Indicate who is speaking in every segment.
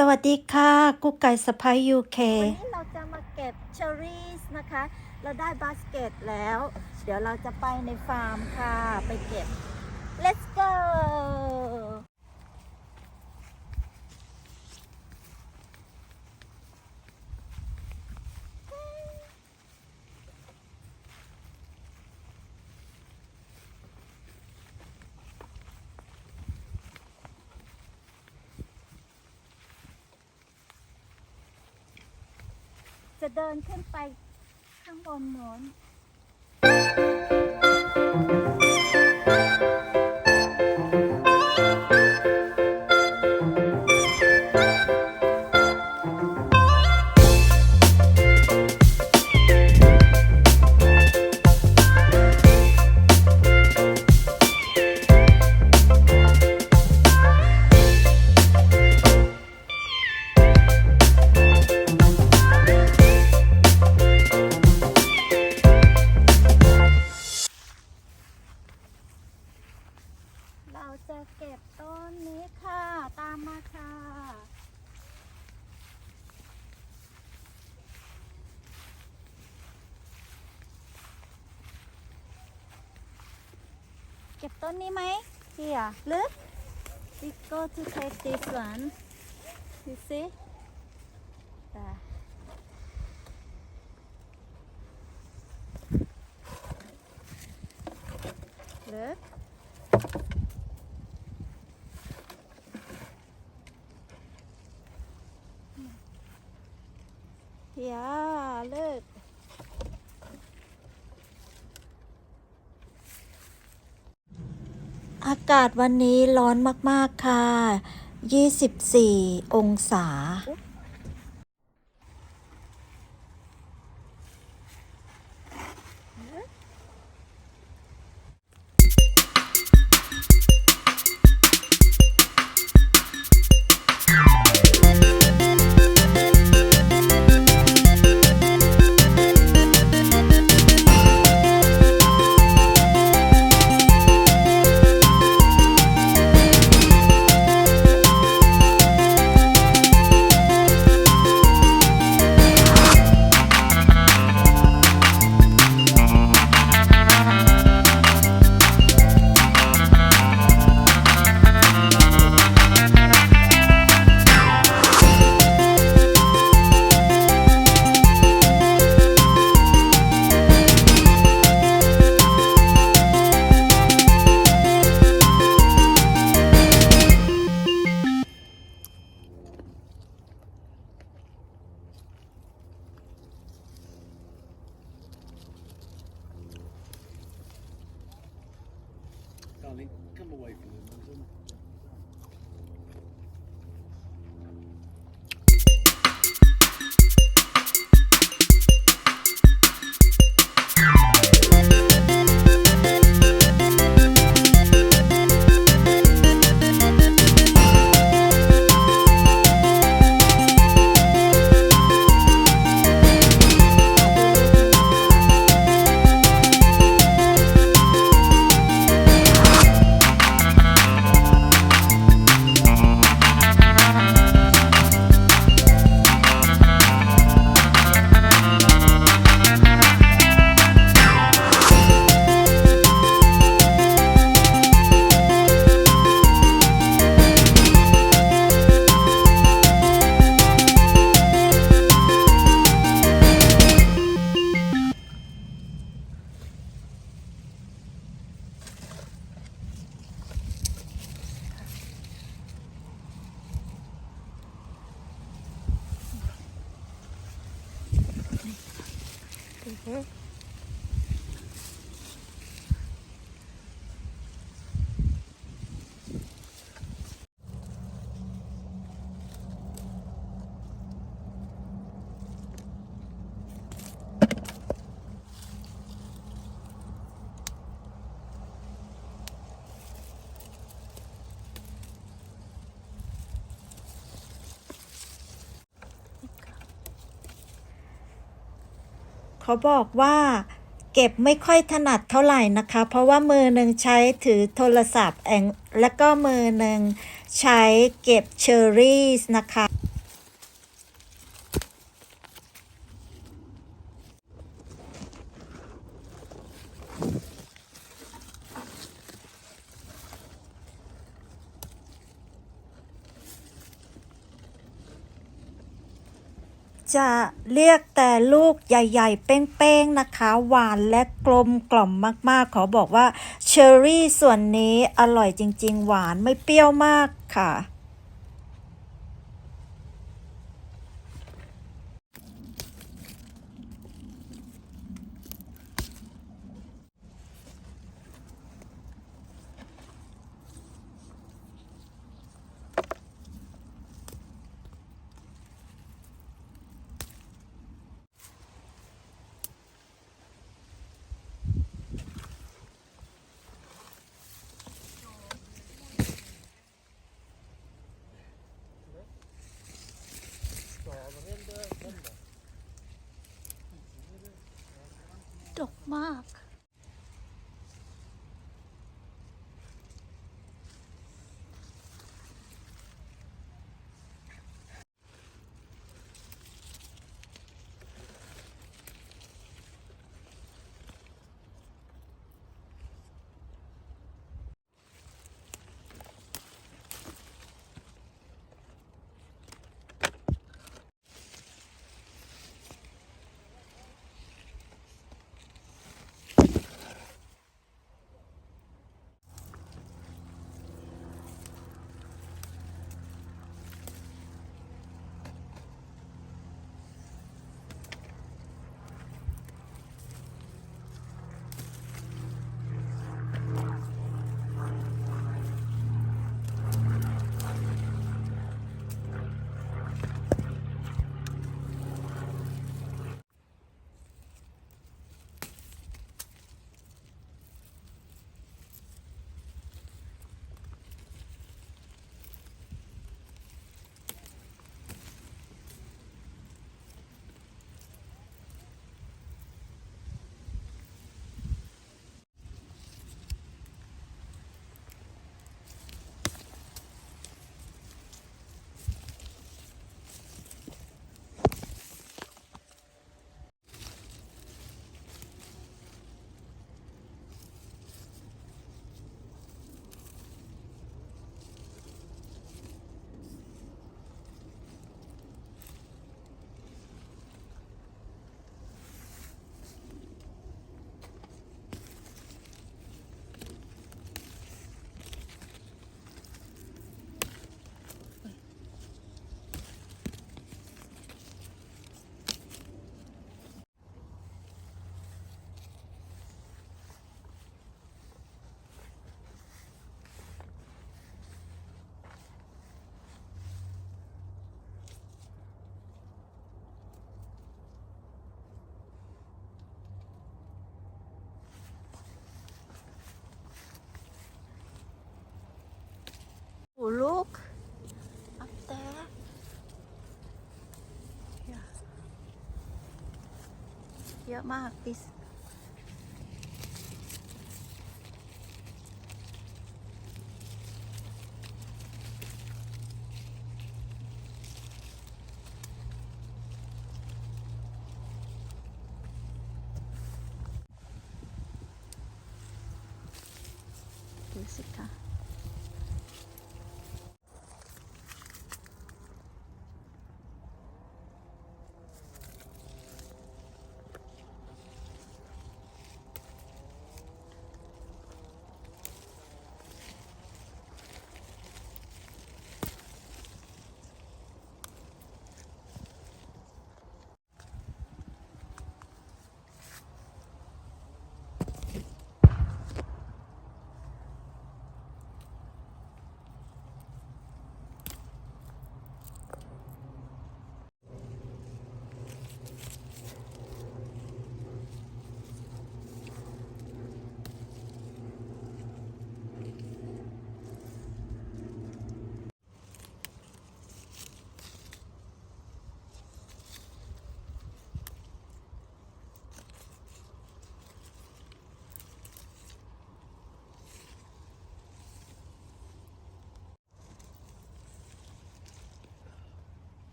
Speaker 1: สวัสดีค่ะกุ๊กไก่สไปยูเค
Speaker 2: วันนี้เราจะมาเก็บเชอร์รี่นะคะ เราได้บาสเกตแล้ว เดี๋ยวเราจะไปในฟาร์มค่ะ ไปเก็บ let's go จะเดินขึ้นไปข้างบนโน้น Here look. We go to take this one. You see? Yeah. look า
Speaker 1: กาศวันนี้ร้อนมาก ๆ ค่ะ 24 องศา
Speaker 3: Darling, come away from them, hmm
Speaker 1: เขาบอกว่าเก็บไม่ค่อยถนัดเท่าไหร่นะคะ เพราะว่ามือหนึ่งใช้ถือโทรศัพท์แองแล้วก็มือหนึ่งใช้เก็บเชอร์รี่นะคะ จะเรียกแต่ลูกใหญ่ๆ เป้งๆ นะคะ หวานและกลมกล่อมมากๆ ขอบอกว่าเชอร์รี่ส่วนนี้อร่อยจริงๆ หวานไม่เปรี้ยวมากค่ะ
Speaker 2: มาก เยอะมาก this ดูสิคะ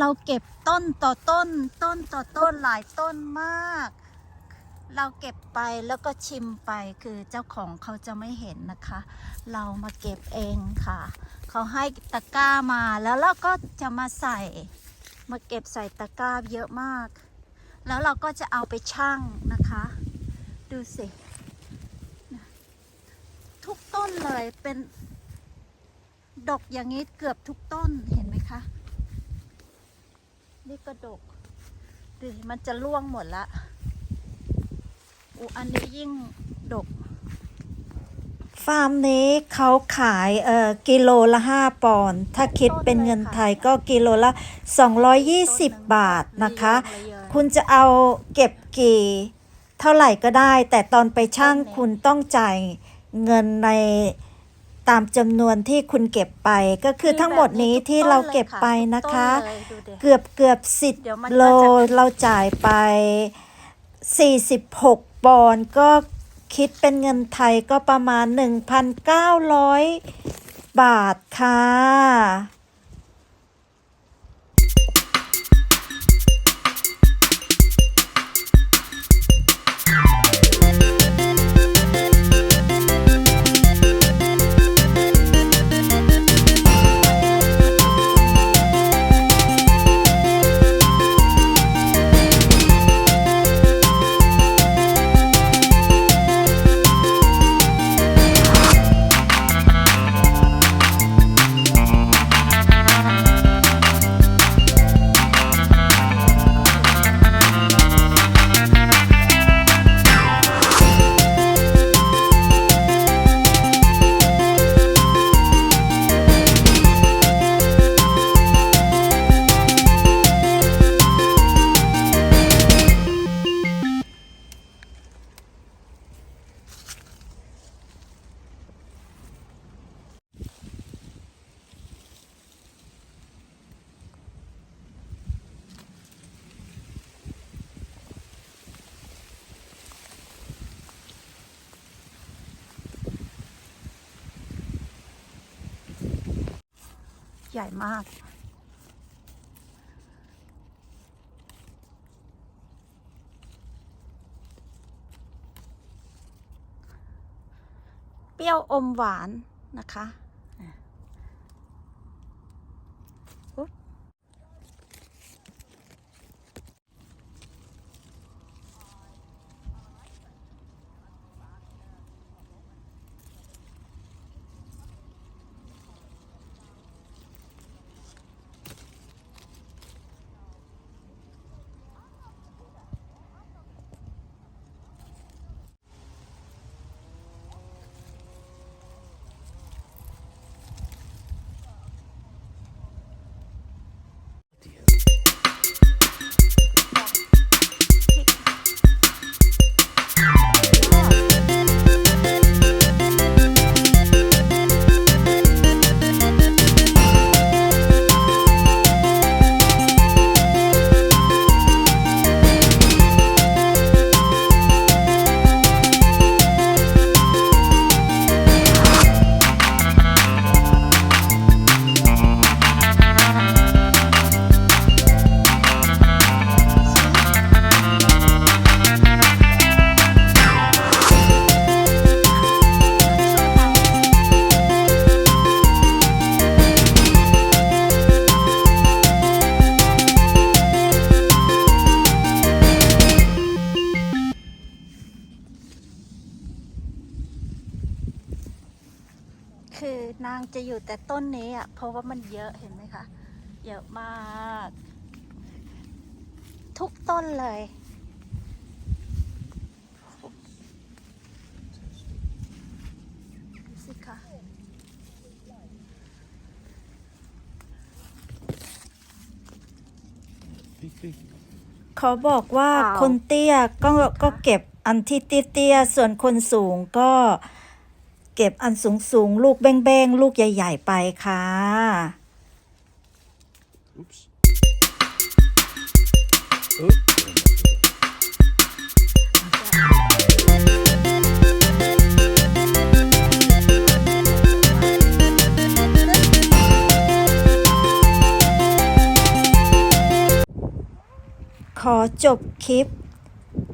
Speaker 2: เราเก็บต้นต่อต้น ต้นต่อต้นหลายต้นมาก เราเก็บไปแล้วก็ชิมไปคือเจ้าของเขาจะไม่เห็นนะคะ เรามาเก็บเองค่ะ เขาให้ตะกร้ามาแล้วเราก็จะมาใส่ มาเก็บใส่ตะกร้าเยอะมาก แล้วเราก็จะเอาไปชั่งนะคะ ดูสิทุกต้นเลยเป็นดกอย่างนี้เกือบทุกต้นเห็นไหม คะนี่ก็ดกดูสิมันจะร่วงหมดละอูอันนี้ยิ่งดก
Speaker 1: ฟาร์มนี้เขาขายเอ่อกิโลละ5ปอนด์ถ้าคิดเป็นเงินไทยก็กิโลละ 220 บาทนะคะ คุณจะเอาเก็บกี่เท่าไหร่ก็ได้ แต่ตอนไปช่างคุณต้องจ่ายเงินใน ตามจำนวนที่คุณเก็บไปก็คือทั้งหมดนี้ที่เราเก็บไปนะคะ เกือบเกือบสิบ
Speaker 2: เดี๋ยวมันก็จะ
Speaker 1: โลเราจ่ายไป 46 ปอนด์ก็คิดเป็นเงินไทยก็ประมาณ 1,900 บาทค่ะ
Speaker 2: ญ่มาก เปรี้ยวอมหวานนะคะอะ เพราะว่ามันเยอะเห็นไหมคะ เยอะมาก ทุกต้นเลย ดูสิคะ
Speaker 3: Big, big.
Speaker 1: เขาบอกว่า
Speaker 2: อ้าว
Speaker 1: คนเตี้ยก็ก็เก็บอันที่เตี้ยๆ ส่วนคนสูงก็ เก็บอันสูงสูงลูกแบ้งๆลูกใหญ่ ๆ ไปค่ะ ขอจบคลิป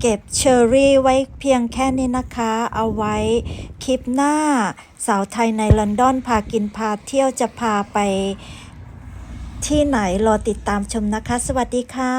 Speaker 1: เก็บเชอร์รี่ไว้เพียงแค่นี้นะคะ เอาไว้ คลิปหน้า สาวไทยในลอนดอนพากินพาเที่ยวจะพาไปที่ไหนรอติดตามชมนะคะ สวัสดีค่ะ